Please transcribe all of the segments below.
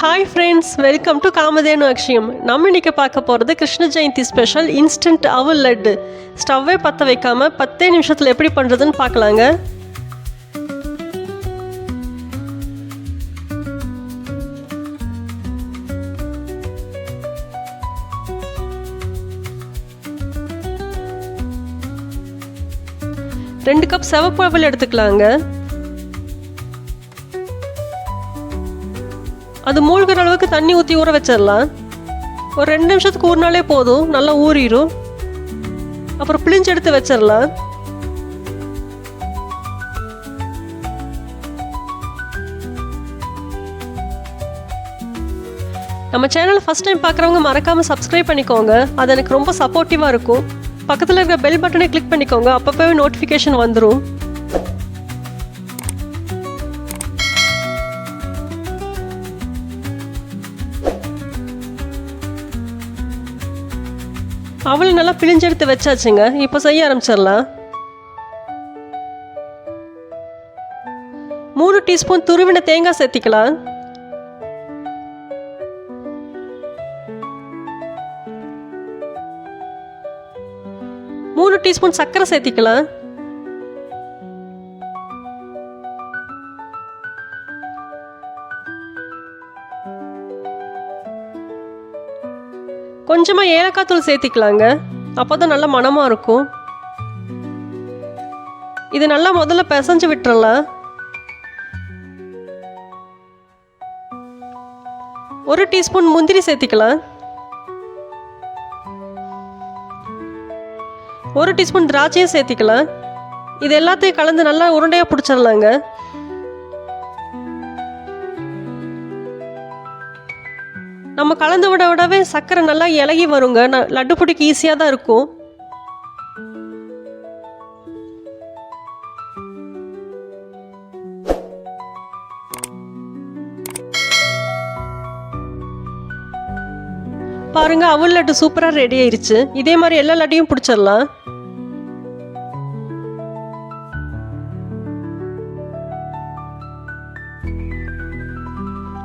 Hi friends welcome to Kamadhenu Akshayam நம்ம இன்னைக்கு பார்க்க போகிறது கிருஷ்ண ஜெயந்தி ஸ்பெஷல் இன்ஸ்டன்ட் அவல் லட்டு. ஸ்டவ்வே பற்ற வைக்காம பத்தே நிமிஷத்தில் எப்படி பண்ணுறதுன்னு பார்க்கலாங்க. ரெண்டு கப் சிவப்பு அவல் எடுத்துக்கலாங்க. அது மூழ்கிற அளவுக்கு தண்ணி ஊற்றி ஊற வச்சிடலாம். ஒரு ரெண்டு நிமிஷத்துக்கு ஊறினாலே போதும். நல்லா ஊறிடும் அப்புறம் பிழிஞ்சு எடுத்து வச்சிடலாம். நம்ம சேனலை ஃபஸ்ட் டைம் பார்க்குறவங்க மறக்காமல் சப்ஸ்கிரைப் பண்ணிக்கோங்க. அது எனக்கு ரொம்ப சப்போர்ட்டிவாக இருக்கும். பக்கத்தில் இருக்க பெல் பட்டனை கிளிக் பண்ணிக்கோங்க. அப்பப்போவே நோட்டிஃபிகேஷன் வந்துடும் அவள் நல்லா பிழிஞ்செடுத்து வச்சாச்சுங்க. இப்போ செய்ய ஆரம்பிச்சிடலாம். மூணு டீஸ்பூன் துருவின தேங்காய் சேர்த்திக்கலாம். மூணு டீஸ்பூன் சர்க்கரை சேர்த்திக்கலாம். கொஞ்சமாக ஏலக்காய் தூள் சேர்த்திக்கலாங்க. அப்போ தான் நல்ல மணமாக இருக்கும். இது நல்லா முதல்ல பிசைஞ்சு விட்டுறலாம். ஒரு டீஸ்பூன் முந்திரி சேர்த்திக்கலாம். ஒரு டீஸ்பூன் திராட்சையும் சேர்த்திக்கலாம். இது எல்லாத்தையும் கலந்து நல்லா உருண்டையாக பிடிச்சிடலாங்க நம்ம கலந்து விட விடவே சர்க்கரை நல்லா இலகி வருங்க. ந- லட்டு பிடிக்க ஈஸியாக தான் இருக்கும். பாருங்க அவள் லட்டு சூப்பராக ரெடி ஆயிருச்சு. இதே மாதிரி எல்லா லட்டையும் பிடிச்சிடலாம்.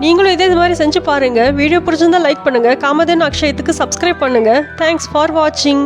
நீங்களும் இதே மாதிரி செஞ்சு பாருங்கள் வீடியோ பிடிச்சிருந்தா லைக் பண்ணுங்க. காமதேன் அக்ஷயத்துக்கு சப்ஸ்கிரைப் பண்ணுங்க. தேங்க்ஸ் ஃபார் வாட்சிங்